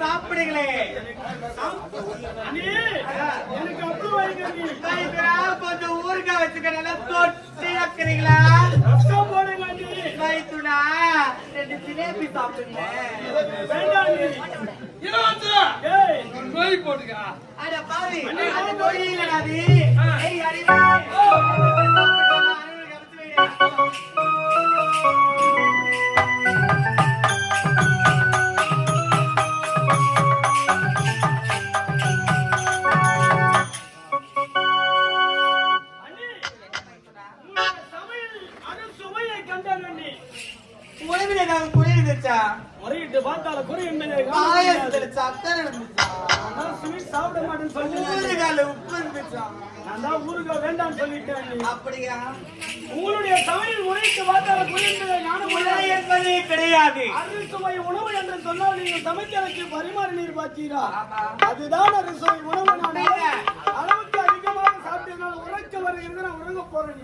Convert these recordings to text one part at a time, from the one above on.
சாப்பிடுங்களே. எனக்கு. மைத்துடா கொஞ்சம் ஊறுகாய் வச்சுக்க நல்லா தொட்டி வைக்கிறீங்களா? ரசம் போடுங்க. மைத்துடா ரெண்டு ஜிலேபி சாப்பிடுங்க. வேண்டாம் அண்ணி. இளவரசரா, ஏய், ஒரு நோய் போட்டுக்க. அட பாவி அது. ஊறுகால உப்பு இருந்துச்சா நான் தான் ஊருக்கு வேண்டாம்னு சொல்லிட்டேன். அப்படியா? உங்களுடைய சமையல் முறைக்கு பார்த்தால என்பதை நானும் உணர்கிறேன். என்பதே கிடையாது. அறுசுவை உணவு என்று சொன்னால் நீங்கள் சமைத்தலுக்கு பரிமாறி நீர் பார்த்தீரா ஆமா. அதுதான் அறுசுவை உணவு. நான். அளவுக்கு அதிகமாக சாப்பிட்டதால் உறக்க வருகிறது நான் உறங்க போறேன்.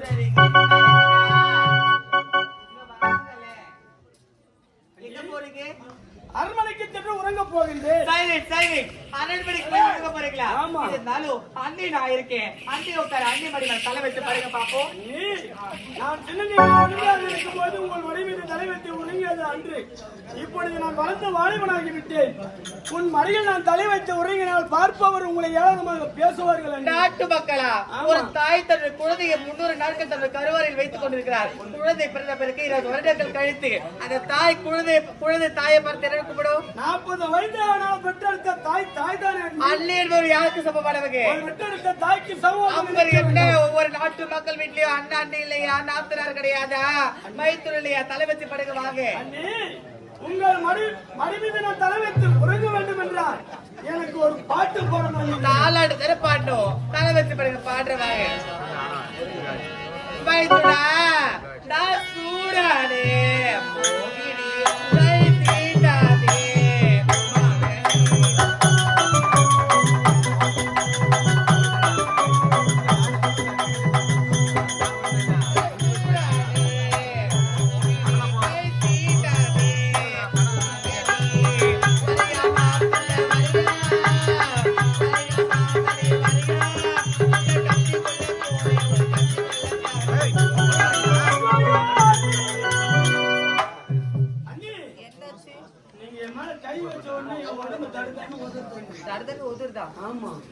அரண்மனைக்கு சென்று உறங்க போகின்றேன். பன்னெண்டு மணிக்கு போய் போறீங்களா ஆமா. இருந்தாலும் அண்ணி நான் இருக்கேன் அண்ணி உட்கார அண்ணி மடி மேல தலை வச்சு பாருங்க பாப்போம் நான் சின்னஞ்சிறியவனாக இருக்கும்போது உங்கள் மடி மீது தலை வைத்து உறங்கியது அன்று இப்பொழுது நான் வளர்ந்த வாலிபனாகி விட்டேன் உன் மடியில் நான் தலை வைத்து உறங்கினால் பார்ப்பவர் உங்களை ஏளனமாக பேசுவார்கள். நாட்டு மக்களா. ஒரு தாய் தன்னுடைய குழந்தையை முன்னூறு நாட்கள் தன்னுடைய கருவறையில் வைத்துக் கொண்டிருக்கிறார் குழந்தை பிறந்த பிறகு இருபது வருடங்கள் கழித்து அந்த தாய் குழந்தை குழந்தை தாயை பார்த்து என்ன கூப்பிடும் நாற்பது வயது பெற்றெடுத்த தாய் தாய் தானே. அள்ளி என்பவர் யாருக்கு சமமானவங்க பெற்றெடுத்த தாய்க்கு என்ன. ஒவ்வொரு நாட்டு மக்கள் வீட்லயும் அண்ணா அண்ணி இல்லையா? நாத்தனார் கிடையாதா? மைத்தூர் இல்லையா? தலை வச்சு படுக்க வாங்க. உங்கள் மடி மடி மீது நான் தலை வைத்து உறங்க வேண்டும் என்றால் எனக்கு ஒரு பாட்டு போடணும். தாலாட்டு தர தலை வச்சு படுக்க பாடுறவாங்க மைத்தூரா நான்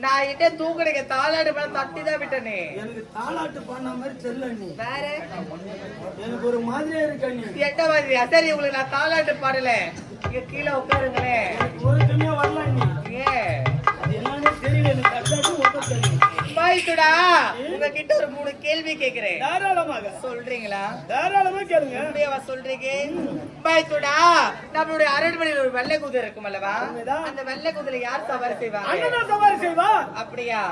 நான் இட்ட தூக்கடைக்கு தாளாடு மேல தட்டி தான் விட்டனே. எனக்கு தாலாட்டு பாடின மாதிரி தெரியல வேற? எனக்கு ஒரு மாதிரியா இருக்கு மாதிரியா? சரி உங்களுக்கு நான் தாளாட்டு பாடல. இங்க கீழே உட்காருங்களேன். எனக்கு ஒரு துணியா வரல அது என்னன்னே தெரியல எனக்கு கட்டாட்டும் ஒட்ட தெரியும் உங்ககிட்ட ஒரு மூணு கேள்வி கேக்குறேன். தாராளமாக. சொல்றீங்களா? தாராளமா கேளுங்க. உண்மையாவா சொல்றீங்க? பாய்த்துடா நம்மளுடைய அரண்மனையில் ஒரு வெள்ளை குதிரை இருக்கும் அல்லவா. அந்த வெள்ளை குதிரை யார் சவாரி செய்வாங்க அண்ணன் சவாரி செய்வா? அப்படியா?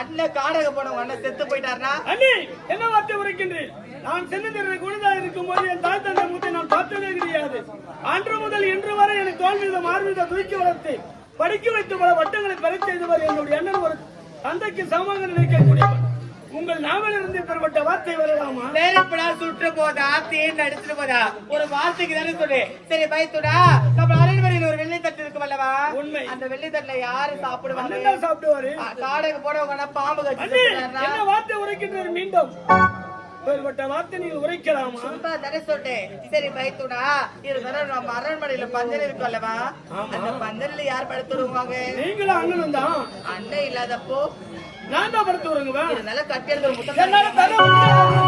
அண்ணன் காடக போன அண்ணன் செத்து போயிட்டாருனா? அண்ணி என்ன வார்த்தை உரைக்கின்றேன் நான் சின்னதிரை குழந்தை இருக்கும் போது என் தாய் தந்தை மூத்தை நான் பார்த்ததே கிடையாது. அன்று முதல் இன்று வரை எனக்கு தோல் மீது மார்மீத தூக்கி வளர்த்து படிக்க வைத்து பல வட்டங்களை பெற செய்தவர் என்னுடைய அண்ணன் ஒரு தந்தைக்கு சமமாக நினைக்கக்கூடியவர் உங்கள் நாவலிருந்து பெறப்பட்ட வார்த்தை வரலாமா? நெருப்புடா சுற்று போதா தேன் அடிச்சுட்டு போதா? ஒரு வார்த்தைக்கு தானே சொல்லு சரி பயத்துடா நம்ம அரண்மனையில் ஒரு வெள்ளை தட்டு இருக்கும் அல்லவா? உண்மை. அந்த வெள்ளை தட்டுல யாரு சாப்பிடுவாங்க? சாப்பிடுவாரு. காடைக்கு போனவங்க பாம்பு கட்சி என்ன வார்த்தை உரைக்கின்றார் மீண்டும்? வார்த்தை நீங்கள் உரைக்கலாமா? சும்மா தானே சொல்லிட்டேன். சரி பயத்துடா இருந்தாலும் நம்ம அரண்மனையில பந்தல் இருக்கும் அல்லவா? அந்த பந்தல்ல யார் படுத்துருவாங்க நீங்களும் அண்ணனும் தான். அண்ணன் இல்லாதப்போ நான் தான் படுத்து முட்டை என்னால தர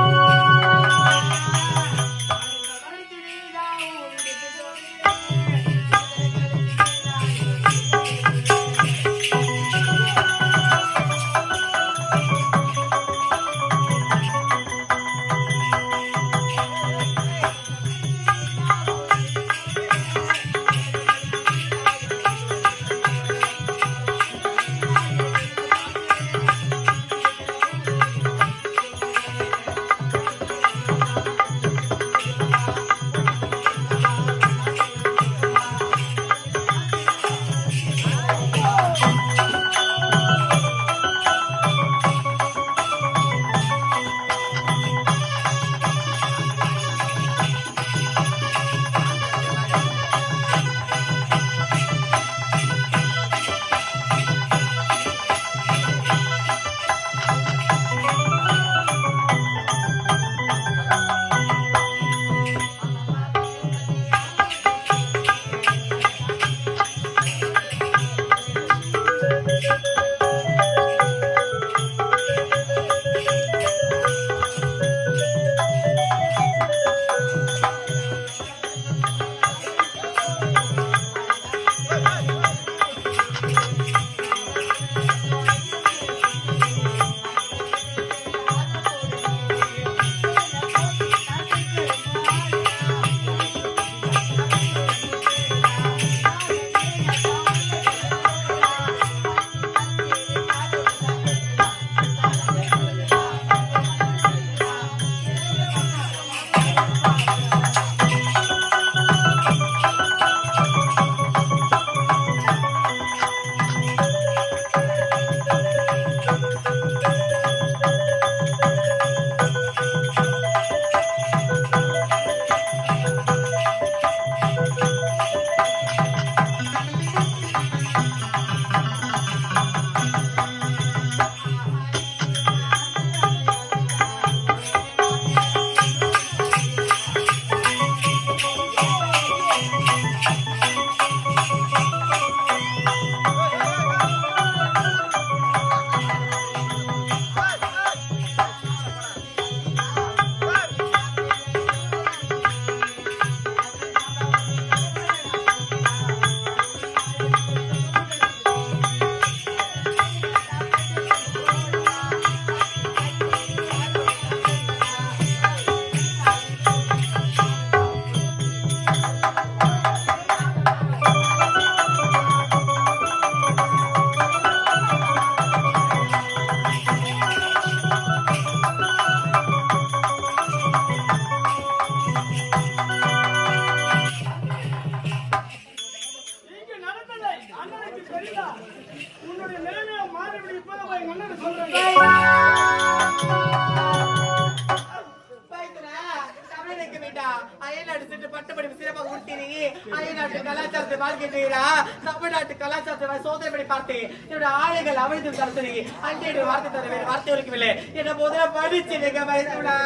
அயல்நாட்டு கலாச்சாரத்தை வாழ்கின்றீரா? தமிழ்நாட்டு கலாச்சாரத்தை சோதனை பண்ணி பார்த்தேன். என்னோட ஆளுகள் அவிழ்ந்து தரசரி அன்றைய வார்த்தை தர வேறு வார்த்தை இருக்கவில்லை என்ன முதல்ல படிச்சு நீங்க பயந்துடா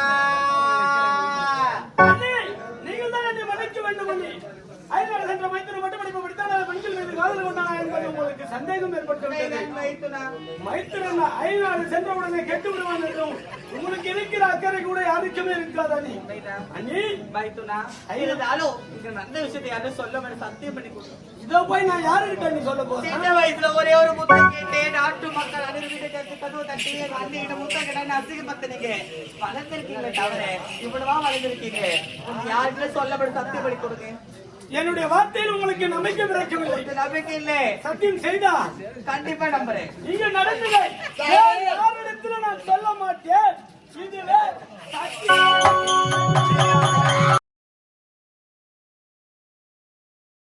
நீங்கள் தான் என்னை மன்னிக்க வேண்டும் அண்ணே. அயல்நாடு சென்ற மைத்திரி மட்டும் படிப்பு படித்தால் மீது காதல் கொண்டானா என்பது உங்களுக்கு சந்தேகம் ஏற்பட்டுள்ளது மைத்திரன் அயல்நாடு சென்றவுடனே கெட்டு விடுவான் என்றும் உங்களுக்கு இருக்கிற அக்கறை கூட யாருக்குமே இருக்காது அண்ணி அண்ணி பயத்துனா இருந்தாலும் இங்க நடந்த விஷயத்தை யாரும் சொல்ல சத்தியம் பண்ணி கொடுங்க இதோ போய் நான் யாருக்கிட்ட நீ சொல்ல போறேன்? சின்ன வயசுல ஒரே ஒரு முத்தம் கேட்டேன். நாட்டு மக்கள் அனுமதி கட்டு கதவு தட்டி அண்ணிகிட்ட முத்தம் கேட்டா அசிங்கப்படுத்தினீங்க வளர்ந்துருக்கீங்களே தவிர இவ்வளவா வளர்ந்துருக்கீங்க யாருக்குள்ள சொல்லப்படும் சத்தியம் பண்ணி கொடுங்க. என்னுடைய வார்த்தையில் உங்களுக்கு நம்பிக்கை பிறக்கவில்லை. இந்த நம்பிக்கை இல்ல. சத்தியம் செய்தா கண்டிப்பா நம்புறேன். நீங்க நடந்ததை வேறு யாரிடத்துல நான் சொல்ல மாட்டேன். இதுவே சத்தியம்